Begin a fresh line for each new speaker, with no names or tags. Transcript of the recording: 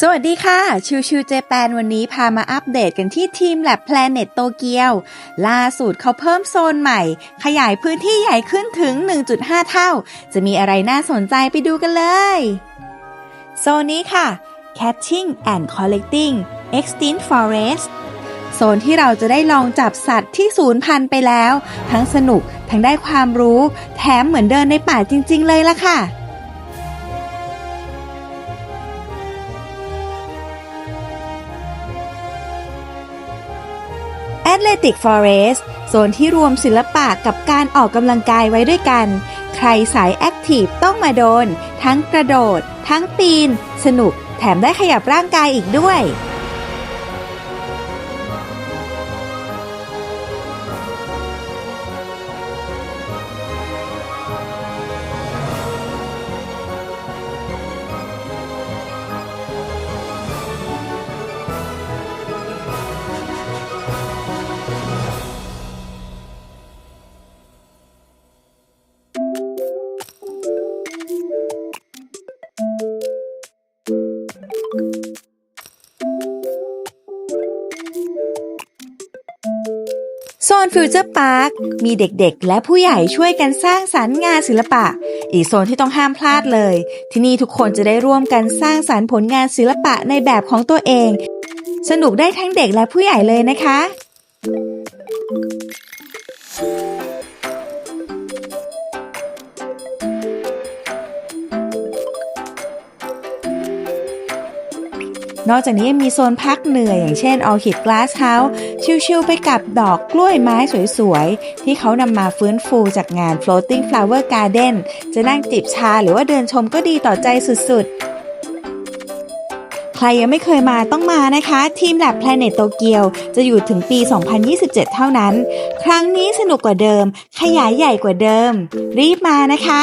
สวัสดีค่ะ ชิวชิวเจแปนวันนี้พามาอัปเดตกันที่ทีม Lab Planet โตเกียว ล่าสุดเขาเพิ่มโซนใหม่ ขยายพื้นที่ใหญ่ขึ้นถึง 1.5 เท่า จะมีอะไรน่าสนใจไปดูกันเลย โซนนี้ค่ะ Catching and Collecting Extinct Forest โซนที่เราจะได้ลองจับสัตว์ที่สูญพันธุ์ไปแล้ว ทั้งสนุก ทั้งได้ความรู้ แถมเหมือนเดินในป่าจริง ๆ เลยล่ะค่ะ Athletic Forest โซนที่รวมศิลปะกับการออกกำลังกายไว้ด้วยกัน ใครสายแอคทีฟต้องมาโดน ทั้งกระโดด ทั้งปีน สนุก แถมได้ขยับร่างกายอีกด้วย โซนฟิวเจอร์พาร์คมีเด็กๆ และผู้ใหญ่ช่วยกันสร้างสรรค์งานศิลปะ อีกโซนที่ต้องห้ามพลาดเลย ที่นี่ทุกคนจะได้ร่วมกันสร้างสรรค์ผลงานศิลปะในแบบของตัวเอง สนุกได้ทั้งเด็กและผู้ใหญ่เลยนะคะ นอกจากนี้ยังมีโซนพักเหนื่อยอย่างเช่น Orchid Glass House ชิลๆไปกับดอกกล้วยไม้สวยๆ ที่เขานำมาฟื้นฟูจากงาน Floating Flower Garden จะนั่งจิบชาหรือว่าเดินชมก็ดีต่อใจสุดๆใครยังไม่เคยมาต้องมานะคะ ทีม Lab Planet โตเกียวจะอยู่ถึงปี 2027 เท่านั้น ครั้งนี้สนุกกว่าเดิม ขยายใหญ่กว่าเดิม รีบมานะคะ